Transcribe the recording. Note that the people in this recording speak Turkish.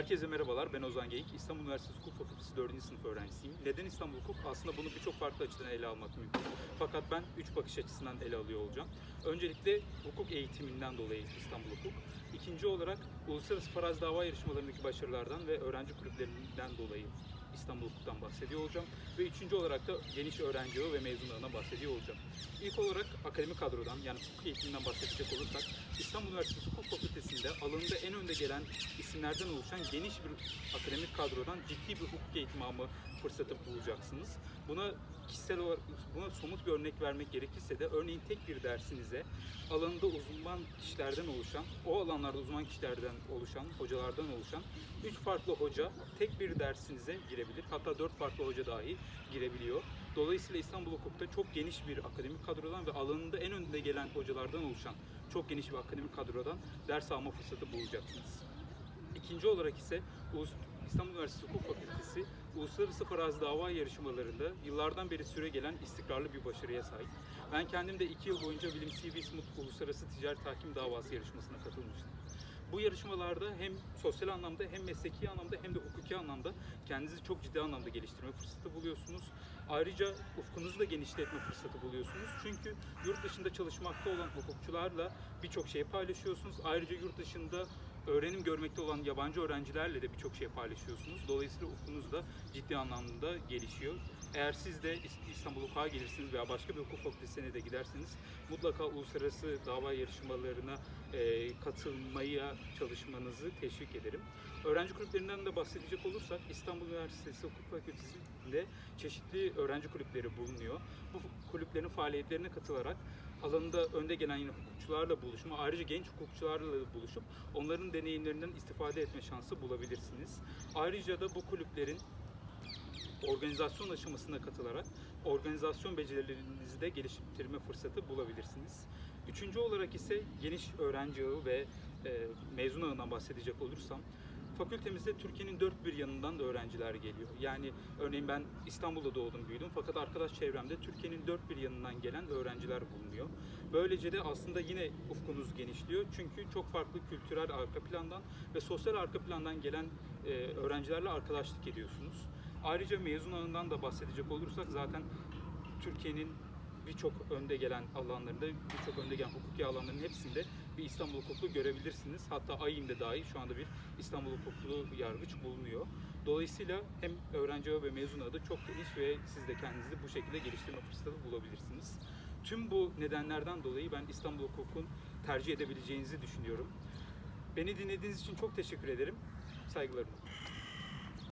Herkese merhabalar, ben Ozan Geyik. İstanbul Üniversitesi Hukuk Fakültesi 4. sınıf öğrencisiyim. Neden İstanbul Hukuk? Aslında bunu birçok farklı açıdan ele almak mümkün. Fakat ben üç bakış açısından ele alıyor olacağım. Öncelikle hukuk eğitiminden dolayı İstanbul Hukuk. İkinci olarak uluslararası farazi dava yarışmalarındaki başarılardan ve öğrenci kulüplerinden dolayı İstanbul Hukuk'tan bahsediyor olacağım. Ve üçüncü olarak da geniş öğrenci ve mezun ağına bahsediyor olacağım. İlk olarak akademik kadrodan yani hukuk eğitiminden bahsedecek olursak İstanbul Üniversitesi Hukuk Fakültesi'nde alanında en önde gelen isimlerden oluşan geniş bir akademik kadrodan ciddi bir hukuk eğitimi alma fırsatı bulacaksınız. Buna kişisel olarak buna somut bir örnek vermek gerekirse de örneğin tek bir dersinize alanında uzman kişilerden oluşan, o alanlarda uzman kişilerden oluşan, hocalardan oluşan üç farklı hoca tek bir dersinize girebilir. Hatta dört farklı hoca dahi girebiliyor. Dolayısıyla İstanbul Hukuk'ta çok geniş bir akademik kadrodan ve alanında en önde gelen hocalardan oluşan çok geniş bir akademik kadrodan ders alma fırsatı bulacaksınız. İkinci olarak ise İstanbul Üniversitesi Hukuk Fakültesi uluslararası farazi dava yarışmalarında yıllardan beri süre gelen istikrarlı bir başarıya sahip. Ben kendim de iki yıl boyunca William C. Smith Uluslararası Ticaret Hakim Davası yarışmasına katılmıştım. Bu yarışmalarda hem sosyal anlamda hem mesleki anlamda hem de hukuki anlamda kendinizi çok ciddi anlamda geliştirme fırsatı buluyorsunuz. Ayrıca ufkunuzu da genişletme fırsatı buluyorsunuz. Çünkü yurt dışında çalışmakta olan hukukçularla birçok şey paylaşıyorsunuz. Ayrıca yurt dışında öğrenim görmekte olan yabancı öğrencilerle de birçok şey paylaşıyorsunuz. Dolayısıyla ufkunuz da ciddi anlamda gelişiyor. Eğer siz de İs- İstanbul Hukuk'a gelirsiniz veya başka bir hukuk fakültesine de giderseniz mutlaka uluslararası dava yarışmalarına e, katılmaya çalışmanızı teşvik ederim. Öğrenci kulüplerinden de bahsedecek olursak İstanbul Üniversitesi Hukuk Fakültesi'nde çeşitli öğrenci kulüpleri bulunuyor. Bu kulüplerin faaliyetlerine katılarak alanında önde gelen yine hukukçularla buluşma, ayrıca genç hukukçularla buluşup onların deneyimlerinden istifade etme şansı bulabilirsiniz. Ayrıca da bu kulüplerin organizasyon aşamasına katılarak organizasyon becerilerinizi de geliştirme fırsatı bulabilirsiniz. Üçüncü olarak ise geniş öğrenci ağı ve e, mezun ağından bahsedecek olursam fakültemizde Türkiye'nin dört bir yanından da öğrenciler geliyor. Yani örneğin ben İstanbul'da doğdum büyüdüm fakat arkadaş çevremde Türkiye'nin dört bir yanından gelen öğrenciler bulunuyor. Böylece de aslında yine ufkunuz genişliyor. Çünkü çok farklı kültürel arka plandan ve sosyal arka plandan gelen e, öğrencilerle arkadaşlık ediyorsunuz. Ayrıca mezun ağından da bahsedecek olursak zaten Türkiye'nin birçok önde gelen alanlarında, birçok önde gelen hukuki alanların hepsinde bir İstanbul hukuklu görebilirsiniz. Hatta AYİM'de dahi şu anda bir İstanbul hukuklu yargıç bulunuyor. Dolayısıyla hem öğrenci ve mezun da çok geniş ve siz de kendinizi bu şekilde geliştirme fırsatı bulabilirsiniz. Tüm bu nedenlerden dolayı ben İstanbul hukukun tercih edebileceğinizi düşünüyorum. Beni dinlediğiniz için çok teşekkür ederim. Saygılarımla.